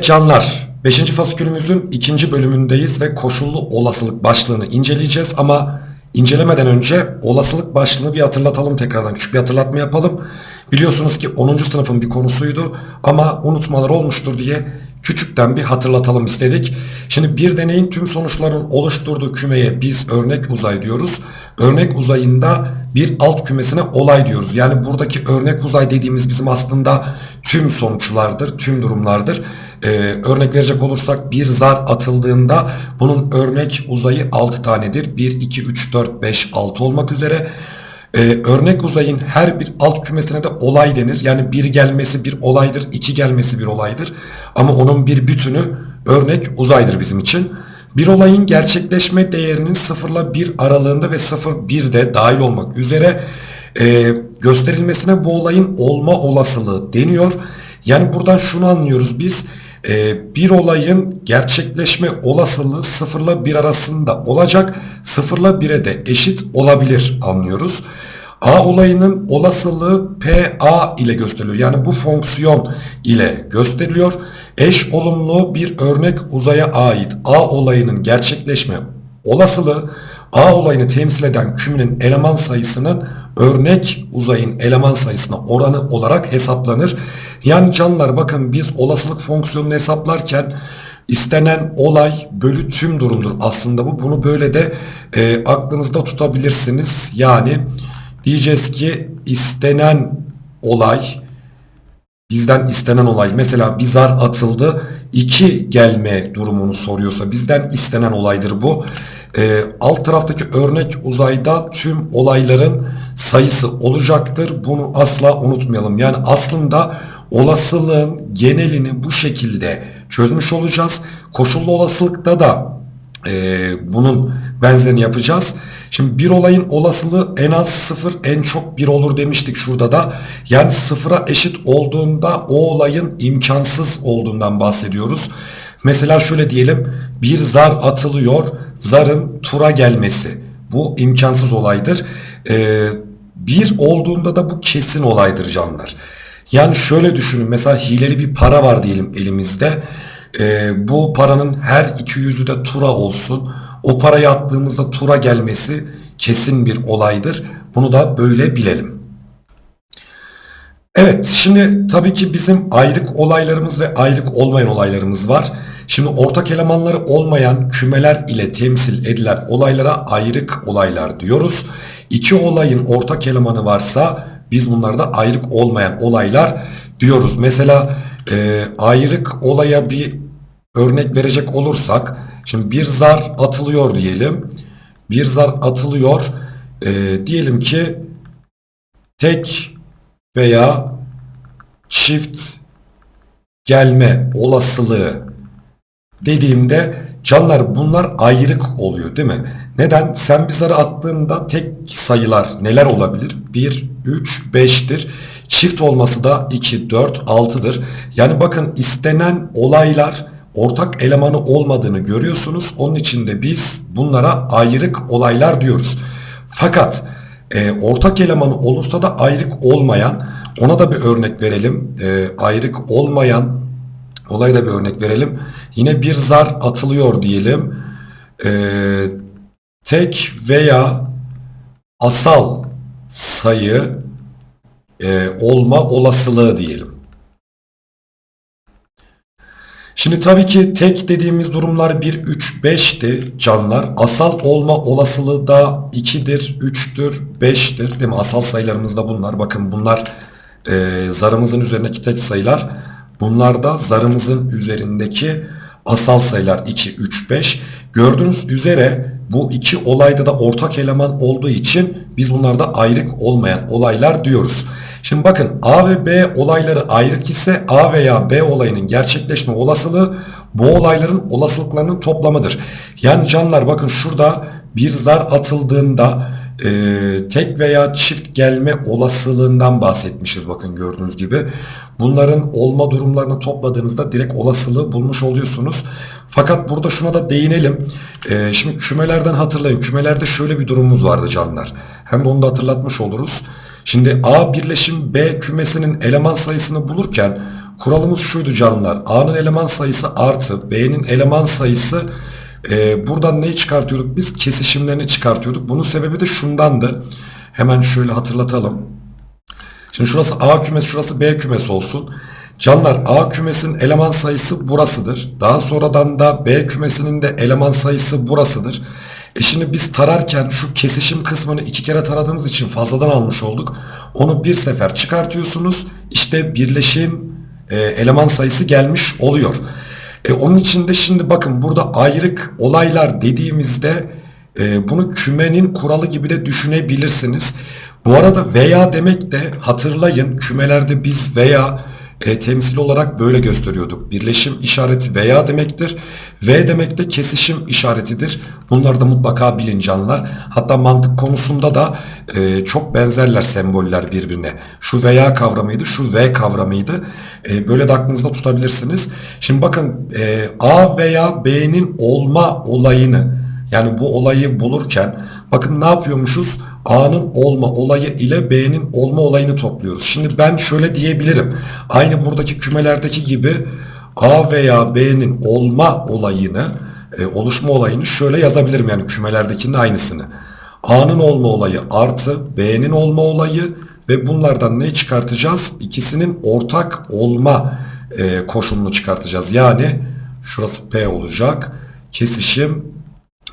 Canlar, 5. fasikülümüzün ikinci bölümündeyiz ve koşullu olasılık başlığını inceleyeceğiz ama incelemeden önce olasılık başlığını bir hatırlatalım tekrardan küçük bir hatırlatma yapalım. Biliyorsunuz ki 10. sınıfın bir konusuydu ama unutmalar olmuştur diye küçükten bir hatırlatalım istedik. Şimdi bir deneyin tüm sonuçların oluşturduğu kümeye biz örnek uzay diyoruz. Örnek uzayında bir alt kümesine olay diyoruz. Yani buradaki örnek uzay dediğimiz bizim aslında tüm sonuçlardır, tüm durumlardır. Ee, örnek verecek olursak bir zar atıldığında bunun örnek uzayı 6 tanedir. 1, 2, 3, 4, 5, 6 olmak üzere. Ee, örnek uzayın her bir alt kümesine de olay denir. Yani bir gelmesi bir olaydır, iki gelmesi bir olaydır. Ama onun bir bütünü örnek uzaydır bizim için. Bir olayın gerçekleşme değerinin 0 ile 1 aralığında ve 0 1'de dahil olmak üzere e, gösterilmesine bu olayın olma olasılığı deniyor. Yani buradan şunu anlıyoruz biz. E, bir olayın gerçekleşme olasılığı 0 ile 1 arasında olacak. 0 ile 1'e de eşit olabilir anlıyoruz. A olayının olasılığı PA ile gösteriliyor. Yani bu fonksiyon ile gösteriliyor. Eş olumlu bir örnek uzaya ait A olayının gerçekleşme olasılığı A olayını temsil eden kümenin eleman sayısının örnek uzayın eleman sayısına oranı olarak hesaplanır. Yani canlar bakın biz olasılık fonksiyonunu hesaplarken istenen olay bölü tüm durumdur aslında bu. Bunu böyle de e, aklınızda tutabilirsiniz. Yani diyeceğiz ki istenen olay bizden istenen olay mesela bir zar atıldı 2 gelme durumunu soruyorsa bizden istenen olaydır bu. Ee, alt taraftaki örnek uzayda tüm olayların sayısı olacaktır. Bunu asla unutmayalım. Yani aslında olasılığın genelini bu şekilde çözmüş olacağız. Koşullu olasılıkta da e, bunun benzerini yapacağız. Şimdi bir olayın olasılığı en az sıfır en çok bir olur demiştik şurada da. Yani sıfıra eşit olduğunda o olayın imkansız olduğundan bahsediyoruz. Mesela şöyle diyelim bir zar atılıyor zarın tura gelmesi. Bu imkansız olaydır. Ee, bir olduğunda da bu kesin olaydır canlar. Yani şöyle düşünün mesela hileli bir para var diyelim elimizde. Ee, bu paranın her iki yüzü de tura olsun. O parayı attığımızda tura gelmesi kesin bir olaydır. Bunu da böyle bilelim. Evet şimdi tabii ki bizim ayrık olaylarımız ve ayrık olmayan olaylarımız var. Şimdi ortak elemanları olmayan kümeler ile temsil edilen olaylara ayrık olaylar diyoruz. İki olayın ortak elemanı varsa biz bunlarda ayrık olmayan olaylar diyoruz. Mesela e, ayrık olaya bir örnek verecek olursak şimdi bir zar atılıyor diyelim. Bir zar atılıyor. E, diyelim ki tek veya çift gelme olasılığı dediğimde canlar bunlar ayrık oluyor değil mi? Neden? Sen bir zarı attığında tek sayılar neler olabilir? 1, 3, 5'tir. Çift olması da 2, 4, 6'dır. Yani bakın istenen olaylar ortak elemanı olmadığını görüyorsunuz. Onun için de biz bunlara ayrık olaylar diyoruz. Fakat e, ortak elemanı olursa da ayrık olmayan ona da bir örnek verelim. E, ayrık olmayan olaya da bir örnek verelim. Yine bir zar atılıyor diyelim. E, tek veya asal sayı e, olma olasılığı diyelim. Şimdi tabii ki tek dediğimiz durumlar 1, 3, 5'ti canlar. Asal olma olasılığı da 2'dir, 3'tür, 5'tir. Değil mi? Asal sayılarımız da bunlar. Bakın bunlar e, zarımızın üzerindeki tek sayılar. Bunlar da zarımızın üzerindeki asal sayılar 2, 3, 5. Gördüğünüz üzere bu iki olayda da ortak eleman olduğu için biz bunlarda ayrık olmayan olaylar diyoruz. Şimdi bakın A ve B olayları ayrık ise A veya B olayının gerçekleşme olasılığı bu olayların olasılıklarının toplamıdır. Yani canlar bakın şurada bir zar atıldığında e, tek veya çift gelme olasılığından bahsetmişiz bakın gördüğünüz gibi. Bunların olma durumlarını topladığınızda direkt olasılığı bulmuş oluyorsunuz. Fakat burada şuna da değinelim. E, şimdi kümelerden hatırlayın. Kümelerde şöyle bir durumumuz vardı canlar. Hem de onu da hatırlatmış oluruz. Şimdi A birleşim B kümesinin eleman sayısını bulurken Kuralımız şuydu canlılar. A'nın eleman sayısı artı B'nin eleman sayısı e, buradan neyi çıkartıyorduk? Biz kesişimlerini çıkartıyorduk. Bunun sebebi de şundandı. Hemen şöyle hatırlatalım. Şimdi şurası A kümesi, şurası B kümesi olsun. Canlar A kümesinin eleman sayısı burasıdır. Daha sonradan da B kümesinin de eleman sayısı burasıdır. E şimdi biz tararken şu kesişim kısmını iki kere taradığımız için fazladan almış olduk. Onu bir sefer çıkartıyorsunuz. İşte birleşim e, eleman sayısı gelmiş oluyor. E, onun için de şimdi bakın burada ayrık olaylar dediğimizde e, bunu kümenin kuralı gibi de düşünebilirsiniz. Bu arada veya demek de hatırlayın kümelerde biz veya e, temsil olarak böyle gösteriyorduk. Birleşim işareti veya demektir. V demek de kesişim işaretidir. Bunları da mutlaka bilin canlar. Hatta mantık konusunda da e, çok benzerler semboller birbirine. Şu veya kavramıydı, şu V kavramıydı. E, böyle de aklınızda tutabilirsiniz. Şimdi bakın e, A veya B'nin olma olayını yani bu olayı bulurken bakın ne yapıyormuşuz? A'nın olma olayı ile B'nin olma olayını topluyoruz. Şimdi ben şöyle diyebilirim. Aynı buradaki kümelerdeki gibi A veya B'nin olma olayını, e, oluşma olayını şöyle yazabilirim. Yani kümelerdekinin aynısını. A'nın olma olayı artı B'nin olma olayı ve bunlardan ne çıkartacağız? İkisinin ortak olma e, koşulunu çıkartacağız. Yani şurası P olacak. Kesişim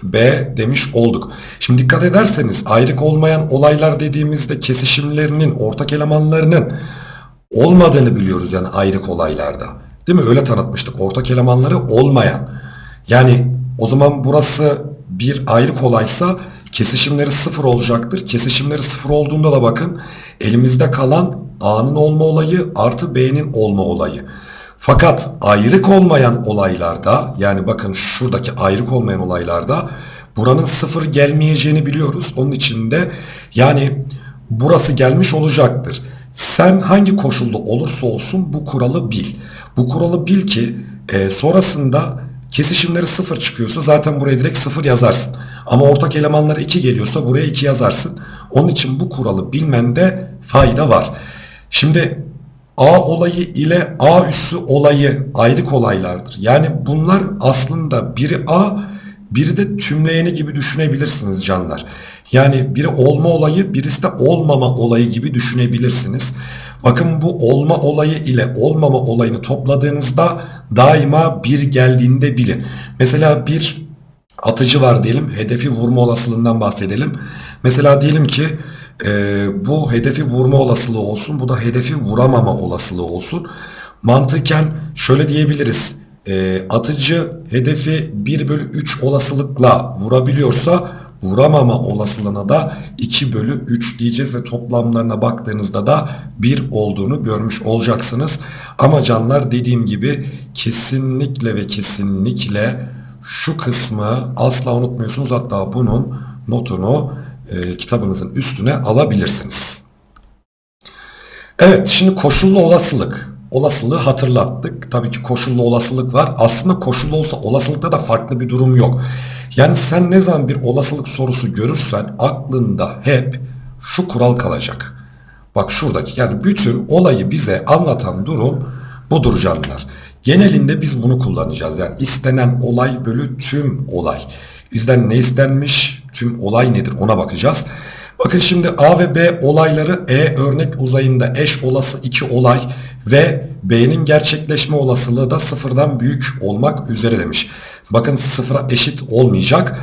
B demiş olduk. Şimdi dikkat ederseniz ayrık olmayan olaylar dediğimizde kesişimlerinin, ortak elemanlarının olmadığını biliyoruz yani ayrık olaylarda. Değil mi? Öyle tanıtmıştık. Ortak elemanları olmayan. Yani o zaman burası bir ayrık olaysa kesişimleri sıfır olacaktır. Kesişimleri sıfır olduğunda da bakın elimizde kalan A'nın olma olayı artı B'nin olma olayı. Fakat ayrık olmayan olaylarda yani bakın şuradaki ayrık olmayan olaylarda buranın sıfır gelmeyeceğini biliyoruz. Onun için de yani burası gelmiş olacaktır. Sen hangi koşulda olursa olsun bu kuralı bil. Bu kuralı bil ki e, sonrasında kesişimleri sıfır çıkıyorsa zaten buraya direkt sıfır yazarsın. Ama ortak elemanları 2 geliyorsa buraya 2 yazarsın. Onun için bu kuralı bilmende fayda var. Şimdi A olayı ile A üssü olayı ayrık olaylardır. Yani bunlar aslında biri A, biri de tümleyeni gibi düşünebilirsiniz canlar. Yani biri olma olayı, birisi de olmama olayı gibi düşünebilirsiniz. Bakın bu olma olayı ile olmama olayını topladığınızda daima bir geldiğinde bilin. Mesela bir atıcı var diyelim, hedefi vurma olasılığından bahsedelim. Mesela diyelim ki e, bu hedefi vurma olasılığı olsun, bu da hedefi vuramama olasılığı olsun. Mantıken şöyle diyebiliriz. E, atıcı hedefi 1 bölü 3 olasılıkla vurabiliyorsa vuramama olasılığına da 2 bölü 3 diyeceğiz ve toplamlarına baktığınızda da 1 olduğunu görmüş olacaksınız. Ama canlar dediğim gibi kesinlikle ve kesinlikle şu kısmı asla unutmuyorsunuz. Hatta bunun notunu e, kitabınızın üstüne alabilirsiniz. Evet şimdi koşullu olasılık. Olasılığı hatırlattık. Tabii ki koşullu olasılık var. Aslında koşullu olsa olasılıkta da farklı bir durum yok. Yani sen ne zaman bir olasılık sorusu görürsen aklında hep şu kural kalacak. Bak şuradaki yani bütün olayı bize anlatan durum budur canlar. Genelinde biz bunu kullanacağız. Yani istenen olay bölü tüm olay. Bizden ne istenmiş, tüm olay nedir ona bakacağız. Bakın şimdi A ve B olayları E örnek uzayında eş olası iki olay ve B'nin gerçekleşme olasılığı da sıfırdan büyük olmak üzere demiş. Bakın sıfıra eşit olmayacak.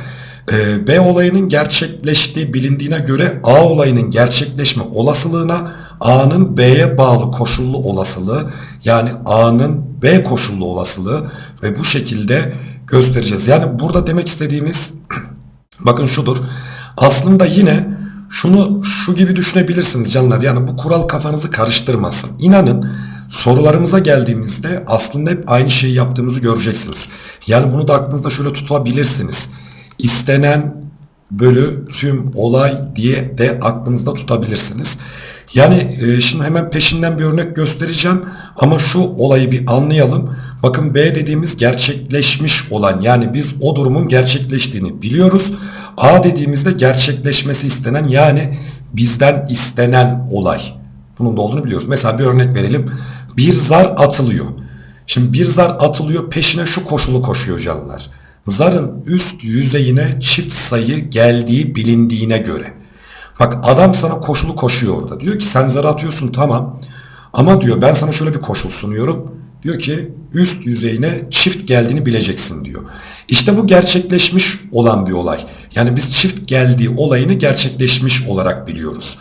Ee, B olayının gerçekleştiği bilindiğine göre A olayının gerçekleşme olasılığına A'nın B'ye bağlı koşullu olasılığı yani A'nın B koşullu olasılığı ve bu şekilde göstereceğiz. Yani burada demek istediğimiz bakın şudur. Aslında yine şunu şu gibi düşünebilirsiniz canlar. Yani bu kural kafanızı karıştırmasın. İnanın sorularımıza geldiğimizde aslında hep aynı şeyi yaptığımızı göreceksiniz. Yani bunu da aklınızda şöyle tutabilirsiniz. İstenen bölü tüm olay diye de aklınızda tutabilirsiniz. Yani e, şimdi hemen peşinden bir örnek göstereceğim ama şu olayı bir anlayalım. Bakın B dediğimiz gerçekleşmiş olan yani biz o durumun gerçekleştiğini biliyoruz. A dediğimizde gerçekleşmesi istenen yani bizden istenen olay. Bunun da olduğunu biliyoruz. Mesela bir örnek verelim. bir zar atılıyor. Şimdi bir zar atılıyor peşine şu koşulu koşuyor canlılar. Zarın üst yüzeyine çift sayı geldiği bilindiğine göre. Bak adam sana koşulu koşuyor orada. Diyor ki sen zar atıyorsun tamam. Ama diyor ben sana şöyle bir koşul sunuyorum. Diyor ki üst yüzeyine çift geldiğini bileceksin diyor. İşte bu gerçekleşmiş olan bir olay. Yani biz çift geldiği olayını gerçekleşmiş olarak biliyoruz.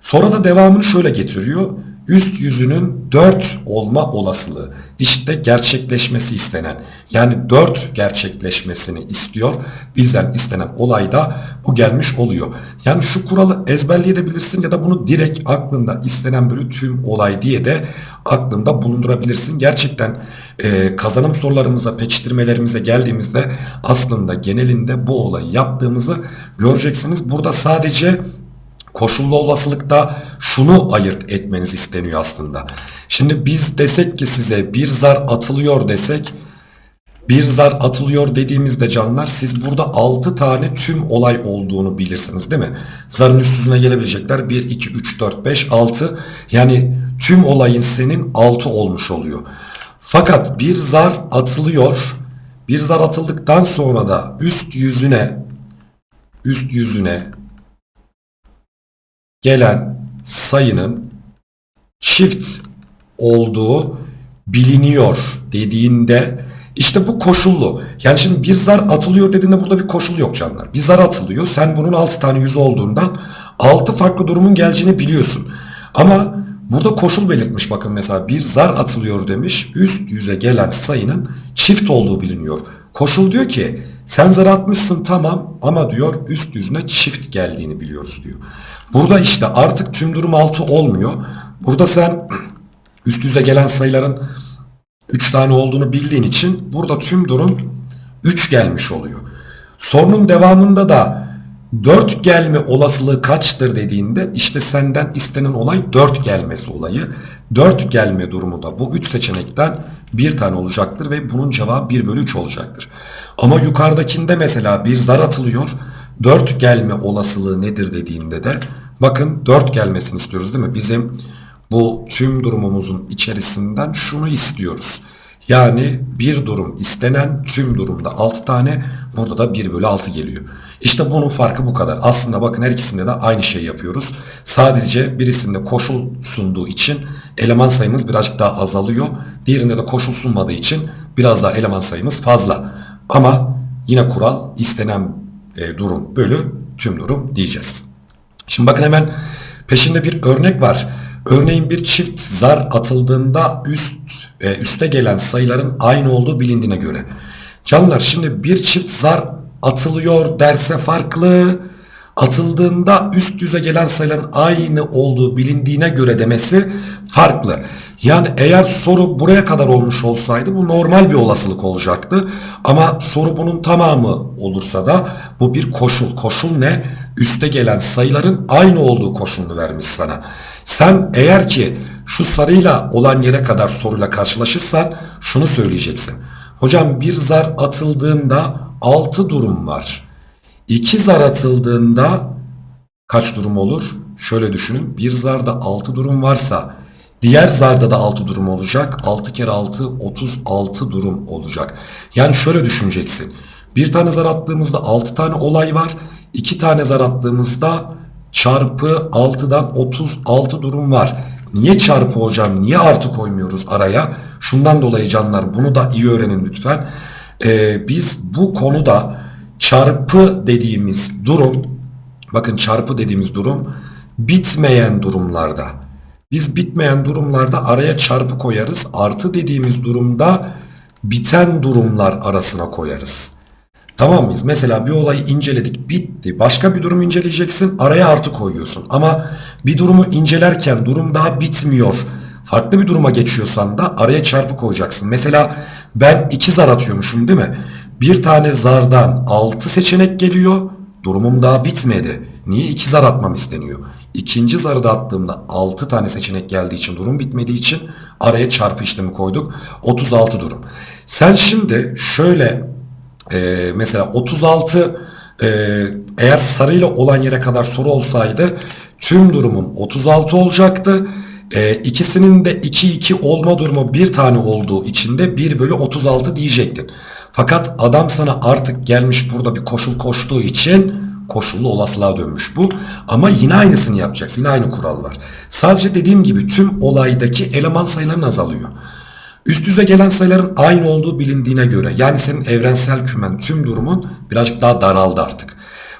Sonra da devamını şöyle getiriyor. Üst yüzünün 4 olma olasılığı. İşte gerçekleşmesi istenen. Yani 4 gerçekleşmesini istiyor. Bizden istenen olay da bu gelmiş oluyor. Yani şu kuralı ezberleyebilirsin ya da bunu direkt aklında istenen böyle tüm olay diye de aklında bulundurabilirsin. Gerçekten e, kazanım sorularımıza, pekiştirmelerimize geldiğimizde aslında genelinde bu olayı yaptığımızı göreceksiniz. Burada sadece koşullu olasılıkta şunu ayırt etmeniz isteniyor aslında. Şimdi biz desek ki size bir zar atılıyor desek bir zar atılıyor dediğimizde canlar siz burada 6 tane tüm olay olduğunu bilirsiniz değil mi? Zarın üst yüzüne gelebilecekler 1, 2, 3, 4, 5, 6 yani tüm olayın senin 6 olmuş oluyor. Fakat bir zar atılıyor bir zar atıldıktan sonra da üst yüzüne üst yüzüne gelen sayının çift olduğu biliniyor dediğinde işte bu koşullu. Yani şimdi bir zar atılıyor dediğinde burada bir koşul yok canlar. Bir zar atılıyor. Sen bunun 6 tane yüzü olduğundan 6 farklı durumun geleceğini biliyorsun. Ama burada koşul belirtmiş bakın mesela bir zar atılıyor demiş. Üst yüze gelen sayının çift olduğu biliniyor. Koşul diyor ki sen zar atmışsın tamam ama diyor üst yüzüne çift geldiğini biliyoruz diyor. Burada işte artık tüm durum 6 olmuyor. Burada sen üst yüze gelen sayıların 3 tane olduğunu bildiğin için burada tüm durum 3 gelmiş oluyor. Sorunun devamında da 4 gelme olasılığı kaçtır dediğinde işte senden istenen olay 4 gelmesi olayı. 4 gelme durumu da bu 3 seçenekten bir tane olacaktır ve bunun cevabı 1 bölü 3 olacaktır. Ama yukarıdakinde mesela bir zar atılıyor. 4 gelme olasılığı nedir dediğinde de bakın 4 gelmesini istiyoruz değil mi? Bizim bu tüm durumumuzun içerisinden şunu istiyoruz. Yani bir durum istenen tüm durumda 6 tane burada da 1 bölü 6 geliyor. İşte bunun farkı bu kadar. Aslında bakın her ikisinde de aynı şeyi yapıyoruz. Sadece birisinde koşul sunduğu için eleman sayımız birazcık daha azalıyor. Diğerinde de koşul sunmadığı için biraz daha eleman sayımız fazla. Ama yine kural istenen e, durum bölü tüm durum diyeceğiz. Şimdi bakın hemen peşinde bir örnek var. Örneğin bir çift zar atıldığında üst e, üste gelen sayıların aynı olduğu bilindiğine göre. Canlar şimdi bir çift zar atılıyor derse farklı. Atıldığında üst yüze gelen sayıların aynı olduğu bilindiğine göre demesi farklı. Yani eğer soru buraya kadar olmuş olsaydı bu normal bir olasılık olacaktı. Ama soru bunun tamamı olursa da bu bir koşul. Koşul ne? Üste gelen sayıların aynı olduğu koşulunu vermiş sana. Sen eğer ki şu sarıyla olan yere kadar soruyla karşılaşırsan şunu söyleyeceksin. Hocam bir zar atıldığında 6 durum var. 2 zar atıldığında kaç durum olur? Şöyle düşünün. Bir zarda 6 durum varsa diğer zarda da 6 durum olacak. 6 kere 6 36 durum olacak. Yani şöyle düşüneceksin. Bir tane zar attığımızda 6 tane olay var. 2 tane zar attığımızda çarpı 6'dan 36 durum var. Niye çarpı hocam? Niye artı koymuyoruz araya? Şundan dolayı canlar bunu da iyi öğrenin lütfen. Ee, biz bu konuda çarpı dediğimiz durum bakın çarpı dediğimiz durum bitmeyen durumlarda biz bitmeyen durumlarda araya çarpı koyarız. Artı dediğimiz durumda biten durumlar arasına koyarız. Tamam mıyız? Mesela bir olayı inceledik bitti. Başka bir durum inceleyeceksin araya artı koyuyorsun. Ama bir durumu incelerken durum daha bitmiyor. Farklı bir duruma geçiyorsan da araya çarpı koyacaksın. Mesela ben iki zar atıyormuşum değil mi? Bir tane zardan altı seçenek geliyor. Durumum daha bitmedi. Niye iki zar atmam isteniyor? İkinci zarı da attığımda 6 tane seçenek geldiği için durum bitmediği için araya çarpı işlemi koyduk. 36 durum. Sen şimdi şöyle e, mesela 36 e, eğer sarıyla olan yere kadar soru olsaydı tüm durumun 36 olacaktı. Ee, ikisinin de 2-2 olma durumu bir tane olduğu için de 1 bölü 36 diyecektin. Fakat adam sana artık gelmiş burada bir koşul koştuğu için koşullu olasılığa dönmüş bu. Ama yine aynısını yapacaksın. Yine aynı kural var. Sadece dediğim gibi tüm olaydaki eleman sayıların azalıyor. Üst üste gelen sayıların aynı olduğu bilindiğine göre yani senin evrensel kümen tüm durumun birazcık daha daraldı artık.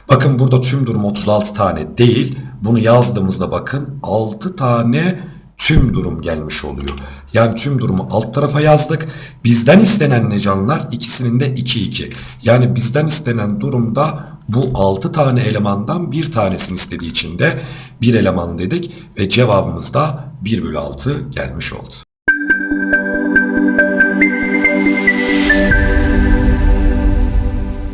Bakın burada tüm durum 36 tane değil. Bunu yazdığımızda bakın 6 tane tüm durum gelmiş oluyor. Yani tüm durumu alt tarafa yazdık. Bizden istenen ne canlar? İkisinin de 2-2. Yani bizden istenen durumda bu 6 tane elemandan bir tanesini istediği için de bir eleman dedik ve cevabımız da 1 bölü 6 gelmiş oldu.